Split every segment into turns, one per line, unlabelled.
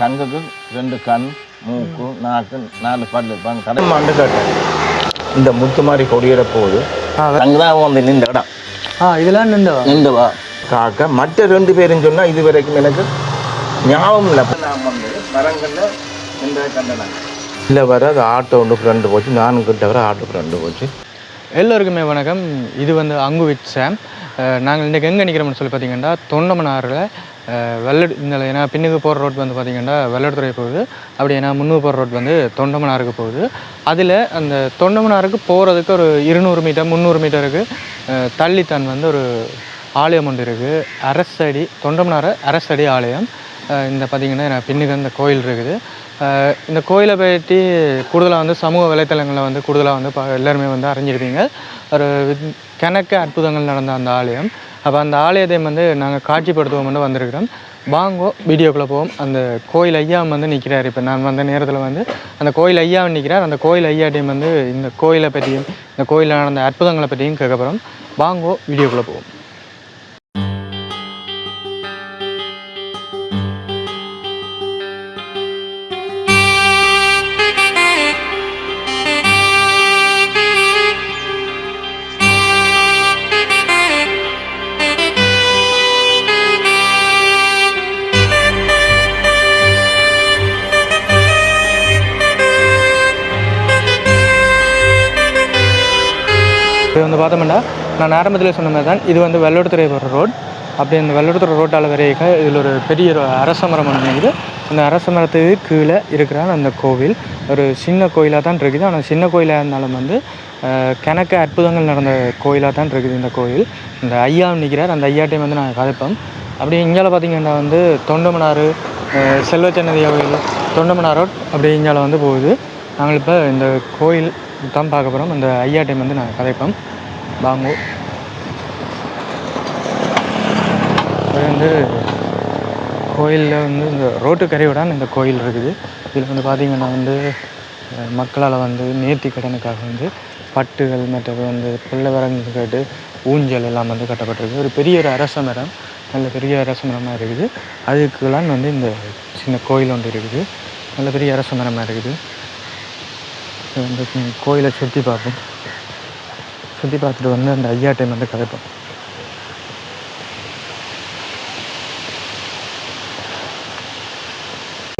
சங்குக்கு ரெண்டு கண் மூக்கு நாக்கு நாலு பல்லு இருப்பாங்க கடை. மண்டு கேட்டேன் இந்த முத்து மாதிரி கொடியிட போகுது
ஆ வே-
அங்கே தான் வந்து நின்ற இடம்
ஆ இதெல்லாம் நின்றவா?
நின்று வா காக்க மற்ற ரெண்டு பேரும் சொன்னால் இது வரைக்கும் எனக்கு ஞாபகம் இல்லை. நான் வந்து மரங்களில் நின்ற கண்டேன் இல்லை வர அது ஆட்டோ ஒன்று ரெண்டு போச்சு. நானும் கிட்ட வர ஆட்டோக்கு ரெண்டு போச்சு.
எல்லோருக்குமே வணக்கம். இது வந்து அங்கு வித் சாம். நாங்கள் இன்றைக்கி எங்கே நிற்கிறோம்னு சொல்லி பார்த்தீங்கன்னா தொண்டமனாரில் வெள்ளடு இந்த ஏன்னா பின்னுக்கு போகிற ரோட் வந்து பார்த்தீங்கன்னா வெள்ளடுத்துறை போகுது. அப்படி ஏன்னா முன்னுக்கு போகிற ரோட் வந்து தொண்டமனாருக்கு போகுது. அதில் அந்த தொண்டமனாருக்கு போகிறதுக்கு ஒரு இருநூறு மீட்டர் முந்நூறு மீட்டருக்கு தள்ளித்தான் வந்து ஒரு ஆலயம் ஒன்று இருக்குது அரசடி தொண்டமனார் அரசடி ஆலயம். இந்த பார்த்திங்கன்னா பின்னுக்கு அந்த கோயில் இருக்குது. இந்த கோயிலை பற்றி கூடுதலாக வந்து சமூக வலைத்தளங்களில் வந்து கூடுதலாக வந்து ப எல்லாருமே வந்து அறிஞ்சிருப்பீங்க. ஒரு வித்- கணக்க அற்புதங்கள் நடந்த அந்த ஆலயம். அப்போ அந்த ஆலயத்தை வந்து நாங்கள் காட்சிப்படுத்துவோம்னு வந்திருக்கிறோம். வாங்கோ வீடியோக்குள்ளே போவோம். அந்த கோயில் ஐயா வந்து நிற்கிறார் இப்போ நான் வந்த நேரத்தில் வந்து அந்த கோயில் ஐயா நிற்கிறார் அந்த கோயில் ஐயாட்டையும் வந்து இந்த கோயிலை பற்றியும் இந்த கோயிலில் நடந்த அற்புதங்களை பற்றியும் கேட்க போகிறோம் வாங்கோ வீடியோக்குள்ளே போவோம். நான் ஆரம்பத்தில் சொன்ன மாதிரி தான் இது வந்து வெள்ளோடுத்துறை வர ரோட். அப்படி அந்த வெள்ளோடுத்துறை ரோட்டால் வரையாக இதில் ஒரு பெரிய ஒரு அரச மரம் ஒன்று இருக்குது. அந்த அரச மரத்துக்கு கீழே இருக்கிறான் அந்த கோவில் ஒரு சின்ன கோயிலாக தான் இருக்குது. ஆனால் சின்ன கோயிலாக இருந்தாலும் வந்து அஹ், கணக்க அற்புதங்கள் நடந்த கோயிலாக தான் இருக்குது இந்த கோயில். இந்த ஐயா நிற்கிறார். அந்த ஐயாட்டையும் வந்து நாங்கள் கதைப்போம். அப்படி இங்கால பார்த்திங்கன்னா வந்து தொண்டமனாறு செல்வச்சன்னதி கோயில் தொண்டமனார் ரோட் அப்படி இங்கே வந்து போகுது. நாங்கள் இப்போ இந்த கோயில் தான் பார்க்க போகிறோம் அந்த ஐயா டைம் வந்து நாங்கள் கதைப்போம். வாங்குவோம் இப்போ வந்து கோயிலில் வந்து இந்த ரோட்டு கரையோடான இந்த கோயில் இருக்குது. இதில் வந்து பார்த்திங்கன்னா வந்து மக்களால் வந்து நேர்த்தி கடனுக்காக வந்து பட்டுகள் மற்றது வந்து பிள்ளைவரங்கு கேட்டு ஊஞ்சல் எல்லாம் வந்து கட்டப்பட்டிருக்கு. ஒரு பெரிய ஒரு அரச மரம் நல்ல பெரிய அரச மரமாக இருக்குது. அதுக்கெல்லாம் வந்து இந்த சின்ன கோயில் ஒன்று இருக்குது. நல்ல பெரிய அரச மரமாக இருக்குது. வந்து கோயிலை சுற்றி பார்ப்போம். சுற்றி பார்த்துட்டு வந்து அந்த ஐயா டைம் வந்து கதைப்போம்.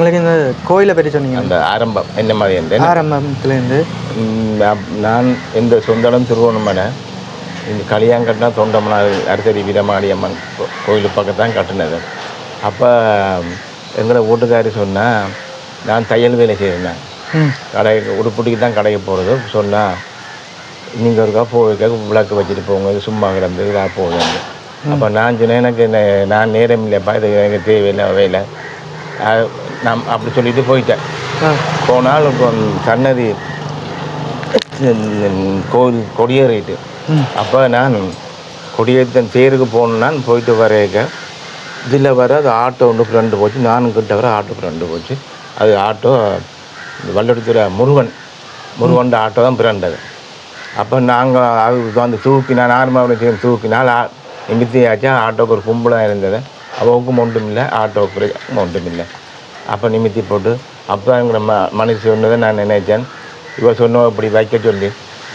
உங்களுக்கு இந்த கோயிலை பற்றி சொன்னீங்க.
அந்த ஆரம்பம் என்ன மாதிரி இருந்தேன்
ஆரம்பத்துலேருந்து.
நான் நான் இந்த சொந்தடம் திருவோணமலை இந்த கல்யாணம் கட்டினா தொண்டமனா அரசரி வீரமாடி அம்மன் கோ- கோயில் பக்கத்தான் கட்டினது. அப்போ எங்களை வீட்டுக்காரி சொன்னால் நான் தையல் வேலை
ம்.
கடை உடுப்புட்டிக்கு தான் கடைக்கு போகிறது சொன்னால் நீங்கள் ஒருக்கா போய்க்க விளக்கு வச்சுட்டு போங்க இது சும்மா கிடந்து இதாக போகுது அப்போ நான் சொன்னேன் எனக்கு நான் நேரம் இல்லைப்பா இது எனக்கு தேவையில்லை வேலை. நான் அப்படி சொல்லிட்டு போயிட்டேன். போனால் இப்போ சன்னதி கோவில் கொடியேறிட்டு. அப்போ நான் கொடியேற்றன் தேருக்கு போகணுன்னான் போயிட்டு வரேக்க இதில் வர அது ஆட்டோ ஒன்று ஃப்ரெண்டு போச்சு. நானும் கிட்ட வர ஆட்டோ ஃப்ரெண்டு போச்சு. அது ஆட்டோ வல்லெடுத்துற முருகன் முருகன் ஆட்டோ தான் பிறண்டது அப்போ நாங்கள் அது வந்து தூக்கினா நார்மலாக சேர்ந்து தூக்கினால் நிமித்தியாச்சா ஆட்டோக்கு ஒரு கும்பலாக இருந்தது. அவவுக்கும் ஒன்றும் இல்லை ஆட்டோக்கு ஒன்றும் இல்லை. அப்போ நிமித்தி போட்டு அப்போ எங்களை ம மனுஷி சொன்னதை நான் நினைச்சேன். இவ சொன்ன இப்படி வைக்க சொல்லி.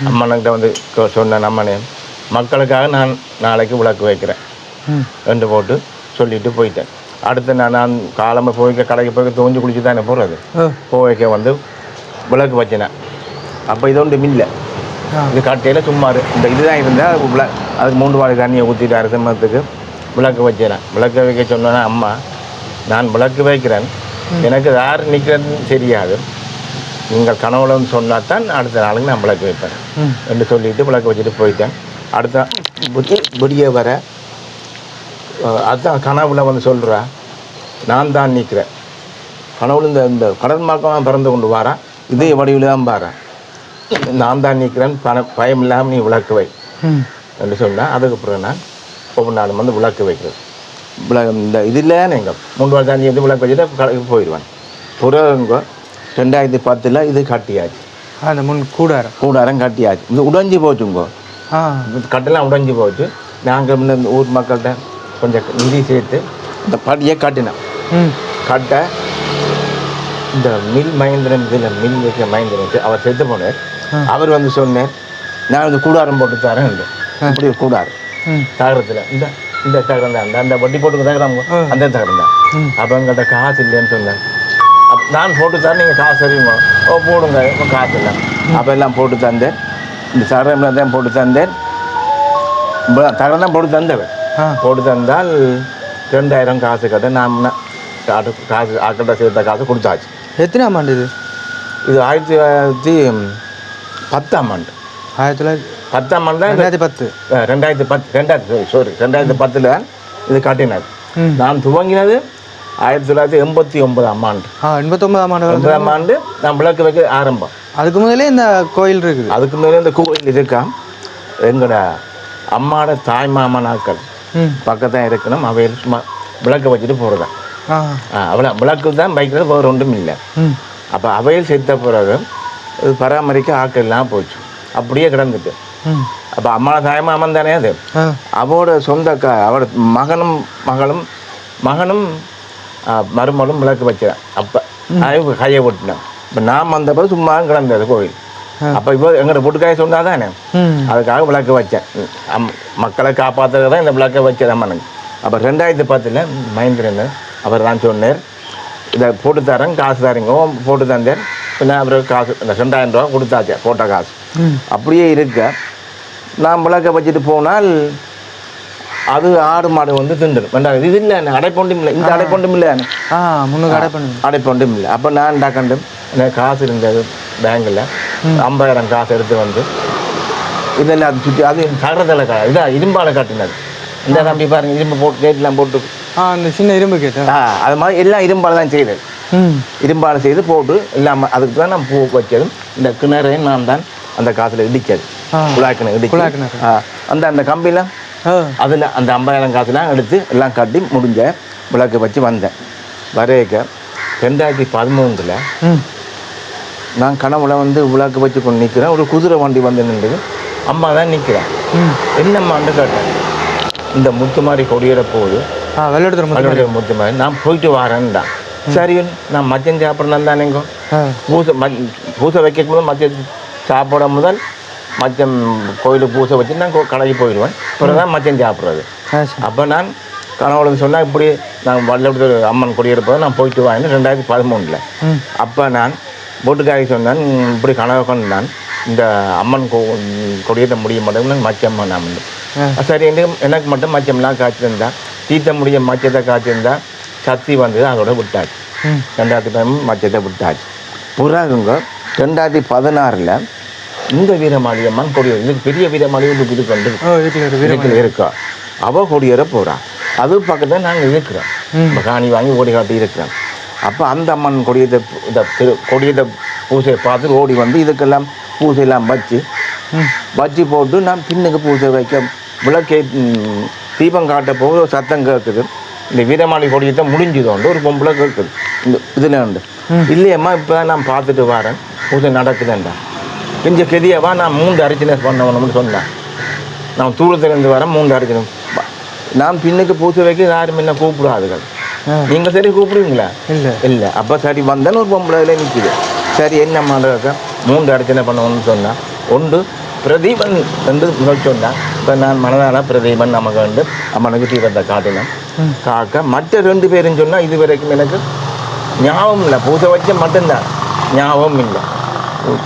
அம்மன்கிட்ட வந்து சொன்னேன் அம்மனே மக்களுக்காக நான் நாளைக்கு விளக்கு வைக்கிறேன். ரெண்டு போட்டு சொல்லிட்டு போயிட்டேன். அடுத்து நான் நான் காலம்பு போய்க்க கடைக்கு போய் தோஞ்சு குளிச்சு தானே போகிறது போய்க்க வந்து விளக்கு வச்சினேன். அப்போ இது ஒன்றும் இல்லை. இது கட்டையில் சும்மா இந்த இதுதான் இருந்தால் அது விள அதுக்கு மூன்று வாழை தண்ணியை ஊற்றிட்டு அரசமரத்துக்கு விளக்கு வச்சினேன். விளக்கு வைக்க சொன்னேன்னா அம்மா நான் விளக்கு வைக்கிறேன். எனக்கு யார் நிற்கிறதுன்னு தெரியாது. நீங்கள் கனவுல வந்து சொன்னால் தான் அடுத்த நாளுக்கு நான் விளக்கு வைப்பேன். என்று சொல்லிட்டு விளக்கு வச்சுட்டு போயிட்டேன். அடுத்த விடிய விடிய வர அஹ், அதான் கனவுல வந்து சொல்கிறா நான் தான் நிற்கிறேன் கனவுல இந்த இந்த கடல் மாக்கம் பிறந்து கொண்டு வாரான் இதே வடிவில் தான் பாறேன் நான் தான் நிற்கிறேன் பண பயம் இல்லாமல் நீ விளக்கு வை. என்று சொன்னால் அதுக்கு பிறகு நான் ஒவ்வொரு நாளும் வந்து விளக்கு வைக்கிறது. விள இந்த இதில் நீங்கள் மூன்று வாரம் தாண்டி வந்து விளக்கு வச்சுட்டு கடைக்கு போயிடுவேன் பிறகுங்க ரெண்டாயிரத்தி பத்தில் இது கட்டியாச்சு
அந்த முன் கூடாரம்
கூடாரம் கட்டியாச்சு இது உடைஞ்சி போச்சுங்க இந்த கட்டெல்லாம் உடைஞ்சி போச்சு நாங்கள் முன்ன இந்த ஊர் மக்கள்கிட்ட கொஞ்சம் நிதி சேர்த்து இந்த படியை கட்டினோம்
ம்
கட்ட இந்த மில் மகேந்திரன் இதில் மில் வைக்க மகேந்திரன் அவர் செத்து போனார். அவர் வந்து சொன்னார் நான் வந்து கூடாரம் போட்டு தரேன் இப்படி கூடாரம்
ம்
தகரத்தில் இந்த இந்த தான். அந்த வட்டி போட்டு
ஆ.
அந்த
ம்.
அப்போ எங்கள்கிட்ட காசு இல்லைன்னு சொன்னேன். அப் நான் போட்டு தரேன் நீங்கள் காசு அறியுமா ஓ போடுங்க. இப்போ காசு இல்லை. அப்போ எல்லாம் போட்டு தந்தேன். இந்த தகரம் தான் போட்டு தந்தேன். தகரம் தான் போட்டு தந்தவன். போட்டு தந்தால் ரெண்டாயிரம் காசு கட்ட நான் காசு ஆக்கிட்ட சேர்த்த காசு கொடுத்தாச்சு.
எத்தனாம் ஆண்டு இது?
இது ஆயிரத்தி தொள்ளாயிரத்தி பத்தாம் ஆண்டு.
ஆயிரத்தி தொள்ளாயிரத்தி
பத்தாம் ஆண்டு தான்
ரெண்டாயிரத்தி பத்து.
ரெண்டாயிரத்தி பத்து ரெண்டாயிரத்தி சாரி ரெண்டாயிரத்தி பத்தில் இது கட்டினது
ம்.
நான் துவங்கினது ஆயிரத்தி தொள்ளாயிரத்தி எண்பத்தி ஒன்பதாம் ஆண்டு.
ஆ எண்பத்தொம்பதாம் ஆண்டு
ஒன்பதாம் ஆண்டு நான் விளக்கு வைக்க ஆரம்பம்.
அதுக்கு முதலே இந்த கோயில் இருக்குது.
அதுக்கு மேலே இந்த கோயில் இருக்காம். எங்களோட அம்மாவோட தாய் மாமனாக்கள் பக்கத்தான் இருக்கணும். அவையில் சும்மா விளக்கு வச்சுட்டு போகிறதான் அவ்வளோ விளக்கு தான் பைக்கில் வேறு ஒன்றும் இல்லை. அப்போ அவையில் செத்த பிறகு இது பராமரிக்க ஆட்கள் எல்லாம் போச்சு. அப்படியே கிடந்துட்டு. அப்போ அம்மா தாய் மாமன் தானே அது அவரோட சொந்தக்கா அவரோட மகனும் மகளும் மகனும் மருமகளும் விளக்கு வச்சான் அப்போ அவங்க கையை விட்டினான் இப்போ நான் வந்தப்போ சும்மா கிடந்தது கோவில். அப்போ இப்போ எங்களோட பொட்டுக்காய சொன்னா தானே அதுக்காக விளக்கு வச்சேன் மக்களை காப்பாற்றுறது தான் இந்த விளக்கை வச்சேன் அம்மனுக்கு அப்போ ரெண்டாயிரத்தி பத்தில் மகேந்திரன் அவர் தான் சொன்னார் இதை போட்டு தரேன் காசு தரீங்க போட்டு தந்தேன் பின்ன அப்புறம் காசு இந்த ரெண்டாயிரம் ரூபா கொடுத்தாச்சு போட்ட காசு அப்படியே இருக்க நான் விளக்க வச்சுட்டு போனால் அது ஆடு மாடு வந்து திண்டுடும் வேண்டாம் இது இல்லை அடைப்பொண்டும் இல்லை. இந்த அடைப்பொண்டும் இல்லை
ஆ முன்னுக்கு அடை பண்ணுங்க
அடைப்பொண்டும் இல்லை. அப்போ நான் டாக்கண்டும் எனக்கு காசு இருந்தது பேங்கில். ஐம்பதாயிரம் காசு எடுத்து வந்து இதெல்லாம் அது சுற்றி அது தகரத்தில் கா இதான் இரும்பால காட்டினது. இந்த தம்பி பாருங்க இரும்பு போட்டு கேட்லாம் போட்டு.
ஆ அந்த சின்ன இரும்பு கேட்டேன்
ஆ அது மாதிரி எல்லாம் இரும்பால தான் செய்தது. இரும்பால செய்து போட்டு எல்லாம் அதுக்கு தான் நான் பூ வச்சதும் இந்த கிணறையும் நான் தான் அந்த காசில் இடிச்சது
ஆ.
குழாய் கிணறு இடிச்சு
குழாய் கிணறு.
ஆ, அந்த அந்த கம்பியில் அதில் அந்த ஐம்பதாயிரம் காசுலாம் எடுத்து எல்லாம் கட்டி முடிஞ்ச விளக்கு வச்சு வந்தேன். வரையக்க ரெண்டாயிரத்தி பதிமூன்றில் நான் கனவுல வந்து விளக்கு வச்சு கொண்டு நிற்கிறேன் ஒரு குதிரை வண்டி வந்து நின்றுது. அம்மா தான் நிற்கிறேன் என்னம்மான்னு கேட்டேன். இந்த முத்து மாதிரி கொடியேற போகுது.
வெள்ளெடுத்துற
முத்து மாதிரி நான் போயிட்டு வரேன்டா. சரி நான் மச்சம் சாப்பிட்றேன் தானேங்கோ? பூசை பூசை வைக்க போது மச்சம் சாப்பிட முதல் மச்சம் கோயிலுக்கு பூசை வச்சு நான் கடைக்கு போயிடுவேன். அப்புறம் தான் மச்சம் சாப்பிட்றது. அப்போ நான் கனவுல சொன்னால் இப்படி நான் வல்லபுத்தூர் அம்மன் குடியிருப்பதை நான் போயிட்டு வாங்கினேன் ரெண்டாயிரத்தி பதிமூணில் அப்போ நான் போட்டுக்காரி சொன்னேன் இப்படி கனவு நான் இந்த அம்மன் கோ கொடியேற்ற முடிய மாட்டேன் மச்சம்மா நான் வந்து. சரி எனக்கு எனக்கு மட்டும் மச்சம்லாம் காய்ச்சிருந்தா தீர்த்த முடிய மச்சத்தை காய்ச்சிருந்தா சக்தி வந்தது அதோட விட்டாச்சு. ரெண்டாயிரத்தி பதிமூணு மச்சத்தை விட்டாச்சு. புறாகுங்க ரெண்டாயிரத்தி பதினாறில் இந்த வீரமாளி அம்மன் கொடியேற இதுக்கு பெரிய வீரமாளி இதுக்கு இது கொண்டு
வீட்டில் ஒரு
இருக்கா? அவ கொடியேற போறா. அது பக்கத்தில் நாங்கள் இருக்கிறோம். காணி வாங்கி ஓடி காட்டி இருக்கிறோம். அப்போ அந்த அம்மன் கொடியத்தை இந்த திரு கொடியத்தை பூசையை பார்த்து ஓடி வந்து இதுக்கெல்லாம் பூசையெல்லாம் வச்சு வச்சு போட்டு நான் பின்னுக்கு பூசை வைக்க விளக்கே தீபம் காட்ட போக ஒரு சத்தம் கேட்குது. இந்த வீரமாளி கொடியத்தை முடிஞ்சதோண்டு ஒரு பொம்பளை கேட்குது. இந்த இதில் உண்டு. இல்லையம்மா இப்போ நான் பார்த்துட்டு வரேன். பூஜை நடக்குதுண்டா கொஞ்சம் கெதியவா நான் மூன்று அரிச்சனை பண்ணணும்னு சொன்னேன் நான் தூரத்துலேருந்து வரேன் மூன்று அரிச்சனை நான் பின்னுக்கு பூஜை வைக்க யாரும் என்ன கூப்பிடாதுகள். நீங்கள் சரி கூப்பிடுவீங்களா?
இல்லை.
இல்லை. அப்போ சரி வந்தேன்னு ஒரு பொம்பளை இதில் நிற்கிது சரி என்ன பண்ணுறக்க மூன்று அர்ச்சனை பண்ணணும்னு சொன்னான் ஒன்று பிரதீபன் என்று சொன்னான் இப்போ நான் மனதால பிரதீபன் நமக்கு வந்து அம்மனுக்கு தீபத்தை காட்டினேன். காக்க மற்ற ரெண்டு பேரும் சொன்னால் இது வரைக்கும் எனக்கு ஞாபகம் இல்லை பூஜை வச்ச மட்டும்தான். ஞாபகம் இல்லை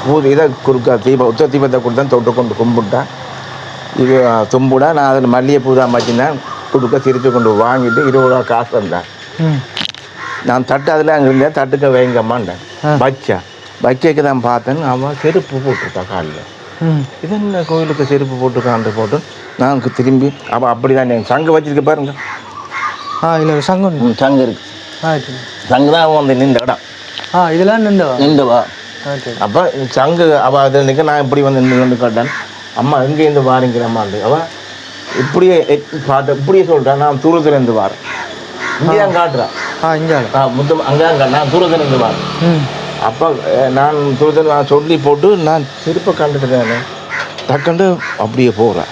பூஜை இதை குறுக்க தீப உத்த தீபத்தை கொடுத்தா தொட்டு கொண்டு கும்பிட்டா இது தும்புடா நான் அதில் மல்லிகைப்பூ தான் மாற்றினேன் கொடுக்க சிரித்து கொண்டு வாங்கிட்டு இருபது ரூபா காசு
வந்தேன்
நான் தட்டு அதில் அங்கே இருந்தேன் தட்டுக்க வைங்கம்மாண்டேன்
ஆ.
வச்சா தான் பார்த்தேன் அவன் செருப்பு போட்டிருக்கா காலில் இது என்ன கோயிலுக்கு செருப்பு போட்டுருக்கான்ட்டு போட்டு நான் திரும்பி அவள் அப்படி தான் என் சங்கு வச்சிருக்க பாருங்க
ஆ இல்லை சங்கம்
சங்கு இருக்கு சங்கு தான் வந்து நின்ற இடம்
ஆ இதெல்லாம் நின்றவா
நின்றவா அப்போ சங்கு அவள் அதில் நிற்க நான் இப்படி வந்து நின்று கேட்டேன். அம்மா எங்கேருந்து வாரங்கிறம்மாண்டு அவள் இப்படியே பார்த்து இப்படியே சொல்கிறான் நான் தூரத்துலேருந்து வாரேன். இங்கே தான் காட்டுறான்
ஆ இஞ்சால
ஆ முத்தம் அங்கே தான் நான் தூரத்துலேருந்து வாரேன்.
ம்.
அப்போ நான் தூரத்தில் நான் சொல்லி போட்டு நான் திருப்ப கண்டுட்டேன் டக்குண்டு அப்படியே போகிறேன்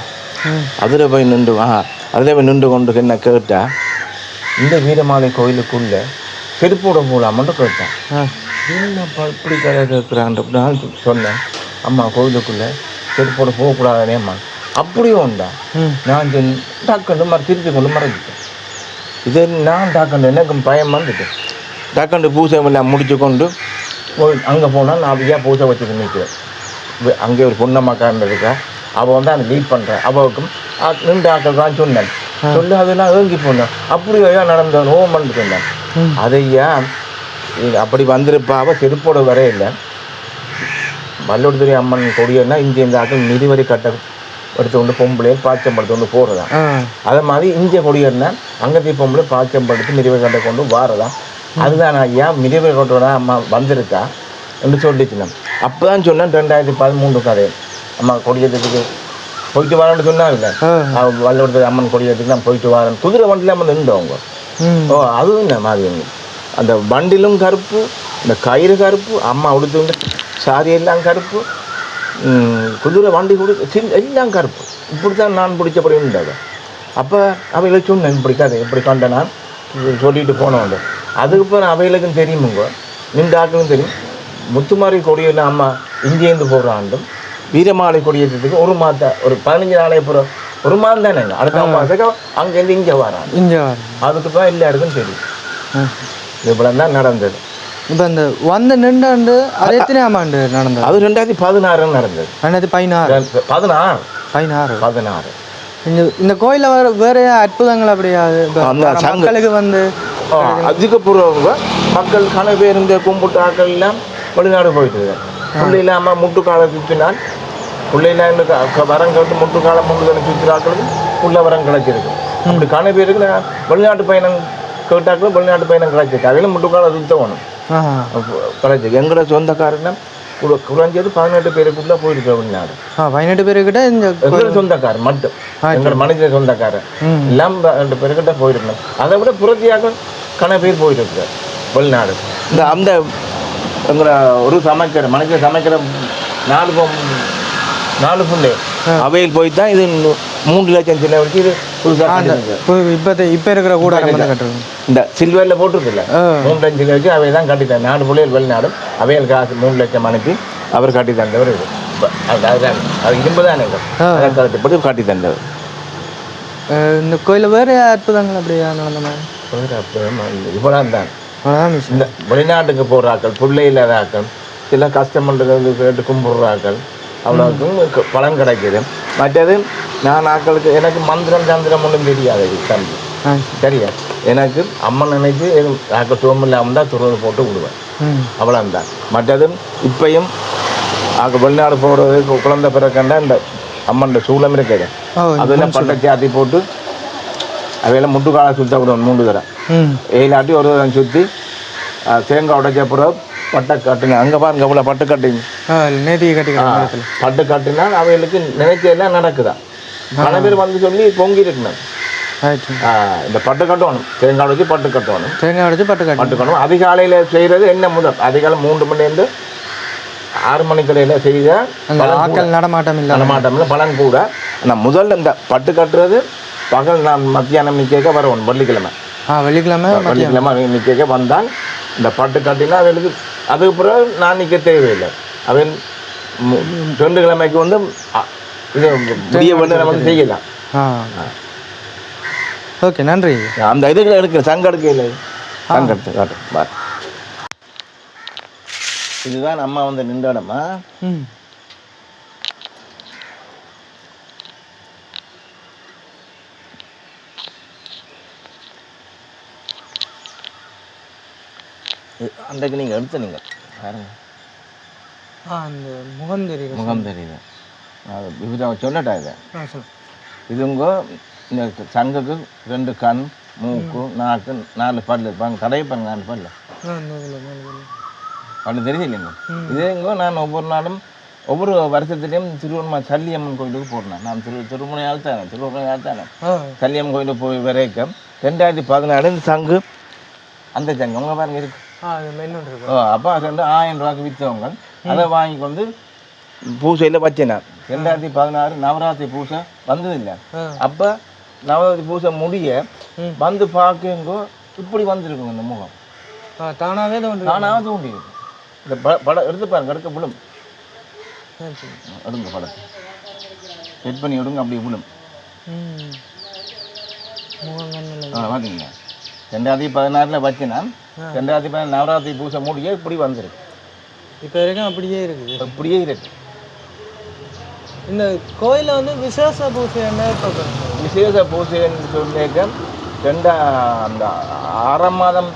அதில் போய் நின்று வா அதில் போய் நின்று கொண்டு என்ன கேட்டா இந்த வீரமாலை கோயிலுக்குள்ள செருப்போட போகலாமன்ட்டு கேட்டேன் என்னப்பா இப்படி கதை கேட்குறான் நான் சொன்னேன். அம்மா கோயிலுக்குள்ளே செருப்போட போகக்கூடாதுனேம்மா. அப்படியும் உண்டா? நான் டக்குண்டு மறு திருப்பி கொண்டு மறைஞ்சிட்டேன். இது நான் டாக்கண்டு எனக்கு பயம் வந்துட்டு. டாக்கண்டு பூசை எல்லாம் முடிச்சு கொண்டு போய் அங்கே போனால் நான் அப்படியே பூசை வச்சுட்டு நிற்கிறேன் அங்கே ஒரு பொண்ணம்மாக்காரன் இருக்கா? அவள் வந்து அந்த லீட் பண்ணுறேன் அவளுக்கும் நின்று ஆக்கள் தான் சொன்னேன். சொல்லி அதெல்லாம் ஏங்கி போனேன் அப்படி ஐயா நடந்தவன் ஓ பண்ணி சொன்னேன். அதையா அப்படி வந்திருப்பா அவள் செருப்போட வர இல்லை. வல்லோடுதுறை அம்மன் கொடியன்னா இங்கே இந்த ஆக்கள் மிதிவரி கட்ட எடுத்து கொண்டு பொம்பளையே பாய்ச்சம் எடுத்து கொண்டு போகிறதான் அதே மாதிரி இங்கே கொடியேறினா அங்கத்தி பொம்பளை பாய்ச்சம் படுத்து மிரிவை கட்டை கொண்டு வாரதான் அதுதான் ஐயா மிரிவை கட்டோட அம்மா வந்திருக்கா என்று சொல்லிச்சுனேன். அப்போ தான் சொன்னேன் ரெண்டாயிரத்தி பதிமூணு கதை. அம்மா கொடியேற்றத்துக்கு போயிட்டு வரேன்னு சொன்னாங்கல்ல
ஆ.
வல்லோடத்து அம்மன் கொடியேற்றத்துக்கு நான் போயிட்டு வரேன் குதிரை வண்டியில் அம்மன் நின்றவங்க. ஓ அதுவும் என்ன மாதிரி? அந்த வண்டிலும் கருப்பு இந்த கயிறு கருப்பு அம்மா உடுத்து சாரி எல்லாம் கருப்பு குதிரை வண்டி கொடு சின் எல்லாம் கருப்பு. இப்படி தான் நான் பிடிச்சபடி உண்டாங்க அப்போ அவைகளுக்கு சொன்னேன் இப்படி கதை இப்படி கண்ட நான் சொல்லிட்டு போனவங்க. அதுக்கப்புறம் அவைகளுக்கும் தெரியுமுங்க நின்றாக்களும் தெரியும். முத்துமாரி கொடியில் அம்மா இங்கேருந்து போகிறாண்டும் வீரமாலை கொடியேற்றத்துக்கு ஒரு மாத ஒரு பதினஞ்சு நாளை அப்புறம் ஒரு மாதம் தானேங்க அடுத்த மாதத்துக்கு அங்கேருந்து இங்கே வரான்
இங்கே வர
அதுக்கு தான் எல்லாருக்கும் தெரியும். இவ்வளோ தான் நடந்தது.
இப்போ இந்த வந்து நின்றாண்டு அது எத்தனையாம் ஆண்டு நடந்தது?
அது ரெண்டாயிரத்தி பதினாறு நடந்தது.
ரெண்டாயிரத்தி பதினாறு.
பதினாறு.
பதினாறு.
பதினாறு.
இந்த இந்த கோயிலில் வேற வேற அற்புதங்கள் அப்படியாது வர மக்களுக்கு வந்து
ஆ, அதுக்கு பிறகு மக்கள் கன பேர் இந்த கும்பிட்டு ஆக்கள் எல்லாம் வெளிநாடு போயிட்டு புள்ளை இல்லாமல் முட்டுக்காலை சுற்றினால் புள்ளை இல்லாமல் வரம் கேட்டு முட்டுக்காலை முண்டுகளை சுற்றுற ஆக்களுக்கு புள்ள வரம் கிடைச்சிருக்கு. அப்படி கன பேருக்கு வெளிநாட்டு பயணம் கேட்டாக்களும் வெளிநாட்டு பயணம் கிடைச்சிருக்கு அதில் முட்டுக்காலை
ஆஹா
கிடைச்சிருக்கு எங்களோட சொந்தக்காரன்னா குற- குறைஞ்சது பதினெட்டு பேருக்குள்ளே போயிருக்கு வெளிநாடு
பதினெட்டு பேருக்கிட்ட இந்த
எங்களோட சொந்தக்காரர் மட்டும் எங்களோட மனித சொந்தக்காரர் எல்லாம் ரெண்டு பேருக்கிட்ட போயிருக்கணும் அதை விட புரட்சியாக கன பேர் போயிருக்கு வெளிநாடு இந்த அந்த எங்களை ஒரு சமைக்கிற மனுஷன் சமைக்கிற நாலு நாலு புள்ளை அவையில் போய் தான் இது மூன்று லட்சம் சில வச்சு இது புதுசாக.
இப்போ இப்போ இருக்கிற வந்து கட்டுறது.
இந்த சில்வரில் போட்டிருக்குல்ல? மூன்று லட்சம் வச்சு அவை தான் கட்டித்தாங்க நாலு பிள்ளைகள் வெளிநாடும். அவையில் காசு மூணு லட்சம் அனுப்பி அவர் கட்டி தந்தவர் இது ப- அது அதுதான். அது இரும்பு தான்
ஆ.
அதை கட்டுப்பட்டு கட்டி தந்தவர்.
அஹ் இந்த கோயிலில் வேற அற்புதங்கள் அப்படியா நடந்த மாதிரி?
இவ்வளோ தான். இந்த வெளிநாட்டுக்கு போகிற ஆக்கள் பிள்ளை இல்லாத ஆக்கள் சில கஸ்டமர்கள் கேட்டு கும்பிடுற ஆக்கள் அவ்வளோக்கும் பலன் கிடைக்குது. மற்றது நான் ஆக்களுக்கு எனக்கு மந்திரம் சந்திரம் ஒன்றும் தெரியாது தம்பி. சரியா எனக்கு அம்மன் நினைச்சு எனக்கு ஆக்கள் சோமில்லாமல் தான் துறவு போட்டு விடுவேன்.
ம்.
அவ்வளோதான் மற்றது இப்பயும் ஆக்கள் வெளிநாடு போகிறது குழந்தை பிறக்கண்டா இந்த அம்மன் சூளம் இருக்குது. அதெல்லாம் பட்டை சாத்தி போட்டு அவையெல்லாம் முட்டுக்காலை சுத்த விடுவேன் மூன்று தடவை.
ம்.
ஏழாட்டி ஒரு தரம் சுற்றி தேங்காய் உடைச்ச பிறகு பட்டை கட்டுங்க. அங்கே பாருங்க எவ்வளோ பட்டு கட்டிங்க.
நேத்திக்கு கட்டிக்கிறேன் இடத்துல
பட்டு கட்டினால் அவைகளுக்கு நினைச்சதெல்லாம் நடக்குதான் பல பேர் வந்து சொல்லி பொங்கி இருக்கணும். இந்த பட்டு கட்டணும். தேங்காய் வச்சு பட்டு கட்டணும்.
தேங்காய் உடைச்சு பட்டு கட்டி
பட்டு கட்டணும். அதிகாலையில் செய்கிறது என்ன முதல்? அதிகாலை மூன்று மணிலேருந்து ஆறு மணிக்கடையில் செய்த
ஆக்கள் நடமாட்டம் இல்லை.
நடமாட்டம்ல பலன் கூட. ஆனால் முதல்ல இந்த பட்டு கட்டுறது பகல் நான் மத்தியானம் நிற்க வரணும் வெள்ளிக்கிழமை.
ஆ வெள்ளிக்கிழமை
வெள்ளிக்கிழமை நிற்க வந்தால் இந்த பட்டு கட்டினா அவளுக்கு அதுக்கு பிறகு நான் நிற்க தேவையில்லை. அவன் ரெண்டு கிழமைக்கு வந்து இது புதிய வந்து செய்யலாம்.
ஓகே நன்றி.
அந்த இதுகளை எடுக்கிற சங்க எடுக்கையில் சங்க எடுத்து இதுதான் அம்மா வந்து நின்ற இடமா அன்றைக்கு நீங்கள் எடுத்து நீங்கள் பாருங்க.
ஆ அந்த முகம் தெரியுது.
முகம் தெரியுது. அது விவிதா சொல்லட்டா இதை?
சொல்லு
இதுங்க இந்த சங்குக்கு ரெண்டு கண் மூக்கு நாக்கு நாலு பல்லு. பாருங்க தடவை பாருங்க நாலு பல்லு. பல்லு தெரியலைங்க இதேங்க நான் ஒவ்வொரு நாளும் ஒவ்வொரு வருஷத்துலேயும் திருவண்ணாமலை சல்லியம்மன் கோயிலுக்கு போடுறேன் நான் திரு திருமணி ஆழ்த்தானே திருமணி ஆழ்த்தானே
ஆ.
சல்லியம்மன் கோயிலுக்கு போய் வரைக்கும் ரெண்டாயிரத்தி பதினாலு சங்கு அந்த சங்கு. அவங்க பாருங்க இருக்கு.
ஆ அது
அப்பா ரெண்டு ஆயிரம் ரூபாய்க்கு விற்றவங்க அதை வாங்கி கொண்டு பூசையில் வச்சேன் நான் ரெண்டாயிரத்தி பதினாறு நவராத்திரி பூசை வந்ததில்லை. அப்போ நவராத்திரி பூசை முடிய. வந்து பார்க்குங்கோ இப்படி வந்திருக்குங்க இந்த முகம்.
தானாகவே தோன்று
நானாவது தூண்டி இந்த படம் எடுத்து பாருங்க எடுக்க விழும் எடுங்க படத்தை. செட் பண்ணி விடுங்க அப்படி விழும் பார்த்தீங்களா ரெண்டாயிரத்தி பதினாறில் வச்சு நான் ரெண்டாயிரத்தி பதினாறு நவராத்திரி பூசை மூடியே இப்படி வந்துருக்கு.
இப்போ வரைக்கும் அப்படியே இருக்குது.
இப்படியே இருக்கு.
இந்த கோயிலில் வந்து விசேஷ பூஜை என்ன
விசேஷ பூஜைன்னு சொல்லிக்க ரெண்டா அந்த ஆறாம் மாதம்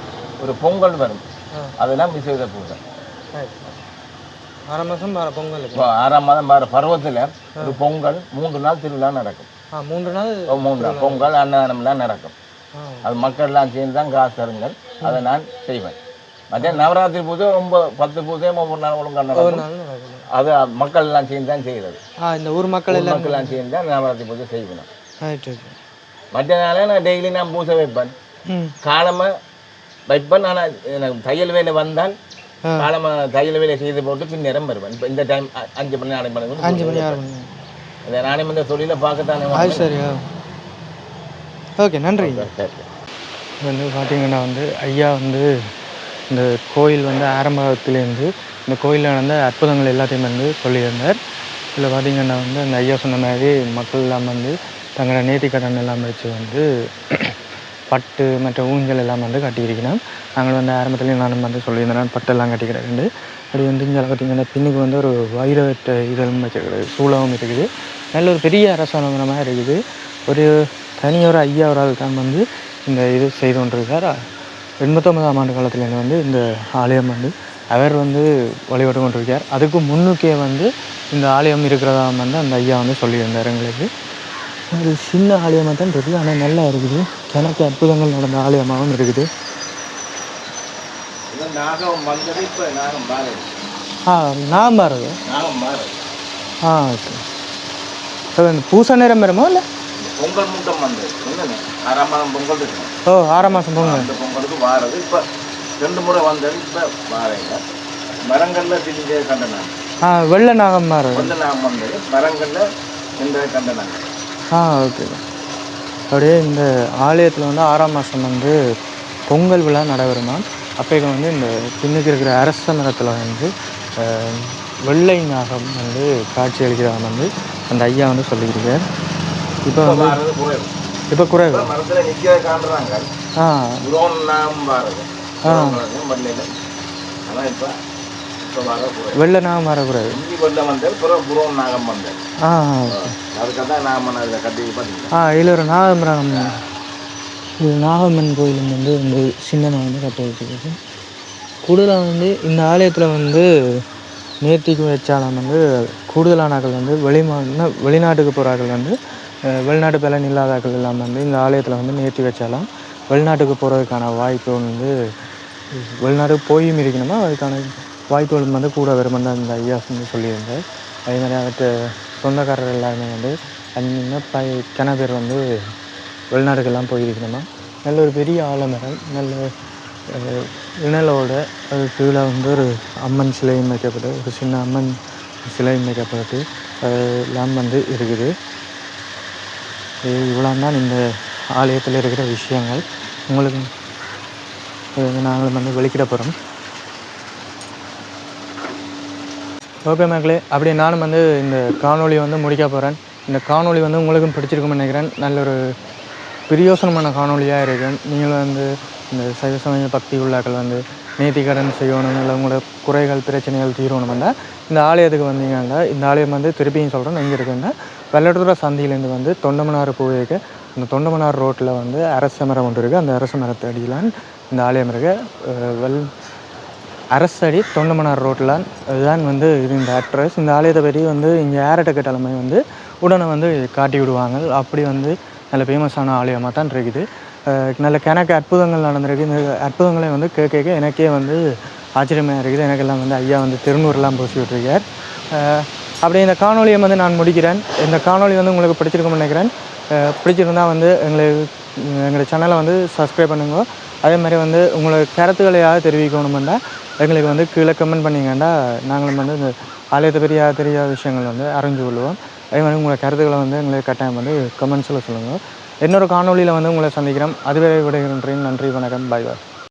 ஒரு பொங்கல் வரும். அதெல்லாம் விசேஷ பூஜை
அரை மாதம் வர பொங்கலுக்கு
இப்போ ஆறாம் மாதம் வர பருவத்தில் ஒரு பொங்கல் மூன்று நாள் திருவிழா நடக்கும்.
மூன்று நாள்
மூணு நாள் பொங்கல் அன்னதானம்லாம் நடக்கும். அது மக்கள்லாம் சேர்ந்து தான் காசு தருங்கள். அதை நான் செய்வேன். மற்ற நவராத்திரி பூஜை ரொம்ப பத்து பூஜையும் ஒவ்வொரு நாள் ஒழுங்காக நடக்கும். அது மக்கள் எல்லாம் சேர்ந்து தான் செய்கிறது.
இந்த ஊர் மக்கள் எல்லாம்
மக்கள் எல்லாம் சேர்ந்து தான் நவராத்திரி பூஜை
ரைட்
மற்ற நாளே நான் டெய்லி நான் பூஜை வைப்பேன். காலமாக வைப்பேன். ஆனால் எனக்கு தையல் வேலை வந்தால். காலமாக தையல் வேலை செய்து போட்டு பின்னேரம் வருவேன். இப்போ இந்த டைம் அஞ்சு மணி நாலு மணி
அஞ்சு மணி ஆறு மணி.
இந்த நானே இந்த தொழிலை பார்க்கத்தானே.
சரியா ஓகே நன்றி.
சரி
வந்து பார்த்தீங்கன்னா வந்து ஐயா வந்து இந்த கோயில் வந்து ஆரம்பத்திலேருந்து இந்த கோயிலில் நடந்த அற்புதங்கள் எல்லாத்தையும் வந்து சொல்லியிருந்தார். இதில் பார்த்தீங்கன்னா வந்து அந்த ஐயா சொன்ன மாதிரி மக்கள் எல்லாம் வந்து தங்களோட நேர்த்திக்கடன் எல்லாம் வச்சு வந்து பட்டு மற்ற ஊஞ்சல் எல்லாம் வந்து கட்டியிருக்கணும் நாங்கள் வந்து ஆரம்பத்துலேயே நானும் வந்து சொல்லியிருந்தேன் பட்டெல்லாம் கட்டிக்கிறேன் அப்படி வந்து இங்கே பார்த்தீங்கன்னா பின்னுக்கு வந்து ஒரு வைரவட்ட இதழும் வச்சுருக்குது சூளமும் இருக்குது. நல்ல ஒரு பெரிய அரசாங்கமாக இருக்குது. ஒரு தனி ஒரு ஐயா ஒரு ஆள் தான் வந்து இந்த இது செய்து கொண்டிருக்கார். எண்பத்தொன்பதாம் ஆண்டு காலத்துலேருந்து வந்து இந்த ஆலயம் வந்து அவர் வந்து வழிபட்டு கொண்டிருக்கார். அதுக்கு முன்னுக்கே வந்து இந்த ஆலயம் இருக்கிறதா வந்து அந்த ஐயா வந்து சொல்லியிருந்தார் எங்களுக்கு. ஒரு சின்ன ஆலயமாக தான் இருக்குது ஆனால் நல்லா இருக்குது. எனக்கு அற்புதங்கள் நடந்த ஆலயமாகவும் இருக்குது. ஆ நான் பாருங்க ஆ ஓகே இந்த பூச நேரம் வருமா இல்லை?
பொங்கல் முட்டம் வந்தது என்னங்க? ஆறாம் மாதம் பொங்கல் இருக்கு.
ஓ ஆறாம் மாதம் போங்க
அந்த பொங்கலுக்கு வாரது. இப்போ ரெண்டு முறை வந்தது இப்போ வாரைங்க. மரங்கள்ல திரிஞ்ச கண்டனாங்க
ஆ வெள்ளை நாகம் மாறுது.
வந்து நாகம் வந்தது மரங்கள்ல இந்த கண்டனாங்க
ஆ ஓகே. அப்படியே இந்த ஆலயத்தில் வந்து ஆறாம் மாதம் வந்து பொங்கல் விழா நடைபெறுமா அப்போக்கு வந்து இந்த பின்னுக்கு இருக்கிற அரச மரத்தில் வந்து வெள்ளை நாகம் வந்து காட்சி அளிக்கிறாங்க வந்து அந்த ஐயா வந்து சொல்லியிருக்கார். இப்போ வந்து இப்போ குறைவு
மரத்துல நிற்கிறத காண்றாங்க
ஆ
நாகம் மண்ணில் ஆனால் இப்போ வர குறைவு
வெள்ளை நாகம் வர குறைவு
இஞ்சி வெள்ளம் வந்தது பிறகு புரோன் நாகம் வந்தது
ஆ
அதுக்காக தான் நாம அதில் கட்டி பார்த்தீங்களா
ஆ இதில் ஒரு நாகமரம் இது நாகம்மன் கோயில் வந்து இந்த சின்னமாக வந்து கட்ட வச்சுருக்கு கூடுதலாக வந்து இந்த ஆலயத்தில் வந்து நேர்த்திக்கு வச்சாலும் வந்து கூடுதலானாக்கள் வந்து வெளிமா வெளிநாட்டுக்கு போகிறார்கள் வந்து வெளிநாட்டு பலன் இல்லாதாக்கள் எல்லாம் வந்து இந்த ஆலயத்தில் வந்து நேர்த்தி வச்சாலும் வெளிநாட்டுக்கு போகிறதுக்கான வாய்ப்பு வந்து வெளிநாட்டுக்கு போயும் இருக்கணுமா? அதுக்கான வாய்ப்புகள் வந்து கூட வருமென்னு இந்த ஐயா வந்து சொல்லியிருந்தார். அதே மாதிரி அவற்ற சொந்தக்காரர் எல்லாருமே வந்து அங்கே ப கன பேர் வந்து வெளிநாடுக்கெல்லாம் போயிருக்கணுமா? நல்ல ஒரு பெரிய ஆலமரம் நல்ல இணலோட அது கீழே வந்து ஒரு அம்மன் சிலையும் வைக்கப்பட்டு ஒரு சின்ன அம்மன் சிலையும் வைக்கப்பட்டு எல்லாம் வந்து இருக்குது. இவ்வளோ தான் இந்த ஆலயத்தில் இருக்கிற விஷயங்கள் உங்களுக்கு இது வந்து நாங்களும் வந்து வெளிக்கிட போகிறோம் ஓகே மக்களே அப்படியே நானும் வந்து இந்த காணொலியை வந்து முடிக்க போகிறேன் இந்த காணொலி வந்து உங்களுக்கும் பிடிச்சிருக்கும்னு நினைக்கிறேன். நல்ல ஒரு பிரியோசனமான காணொலியாக இருக்கும். நீங்களும் வந்து இந்த சைவ சமய பக்தி உள்ளாக்கள் வந்து நேர்த்தி கடன் செய்யணும் இல்லை உங்களோட குறைகள் பிரச்சனைகள் தீரணும்னா இந்த ஆலயத்துக்கு வந்தீங்கன்னா இந்த ஆலயம் வந்து திருப்பியும் சொல்கிறேன் எங்கே இருக்குன்னா வெள்ளடுதுறை சந்தியிலேருந்து வந்து தொண்டமனார் போயிருக்க. அந்த தொண்டமனார் ரோட்டில் வந்து அரச மரம் ஒன்று இருக்குது அந்த அரச மரத்து அடியிலான் இந்த ஆலயம் இருக்கு. வெல் அரசடி தொண்டமனார் ரோட்டில் இதுதான் வந்து இது இந்த அட்ரஸ் இந்த ஆலயத்தை பற்றி வந்து இங்கே ஏரட்ட கேட்டாலுமே வந்து உடனே வந்து காட்டி விடுவாங்க. அப்படி வந்து நல்ல ஃபேமஸான ஆலயமாக தான் இருக்குது. நல்ல கணக்கு அற்புதங்கள் நடந்திருக்கு. இந்த அற்புதங்களை வந்து கேட்க கேட்க எனக்கே வந்து ஆச்சரியமாக இருக்குது. எனக்கெல்லாம் வந்து ஐயா வந்து திருநூறுலாம் பூசி விட்டுருக்கார். அப்படி அப்படியே இந்த காணொலியை வந்து நான் முடிக்கிறேன். இந்த காணொலி வந்து உங்களுக்கு பிடிச்சிருக்கும்னு நினைக்கிறேன். அஹ் பிடிச்சிருந்தா வந்து எங்களுக்கு எங்களோட சேனலை வந்து சப்ஸ்கிரைப் பண்ணுங்க. அதே மாதிரி வந்து உங்களோட கருத்துக்களை யாராவது தெரிவிக்கணுமெண்டா எங்களுக்கு வந்து கீழே கமெண்ட் பண்ணிங்கன்னா நாங்களும் வந்து இந்த ஆலயத்தை பெரிய தெரியாத விஷயங்கள் வந்து அறிஞ்சு கொள்வோம். அதே மாதிரி உங்களோட கருத்துக்களை வந்து எங்களுக்கு கட்டாயம் வந்து கமெண்ட்ஸில் சொல்லுங்கள் இன்னொரு காணொளியில் வந்து உங்களை சந்திக்கிறோம். அதுவரை விடைகின்றேன் நன்றி வணக்கம். பாய் பாய்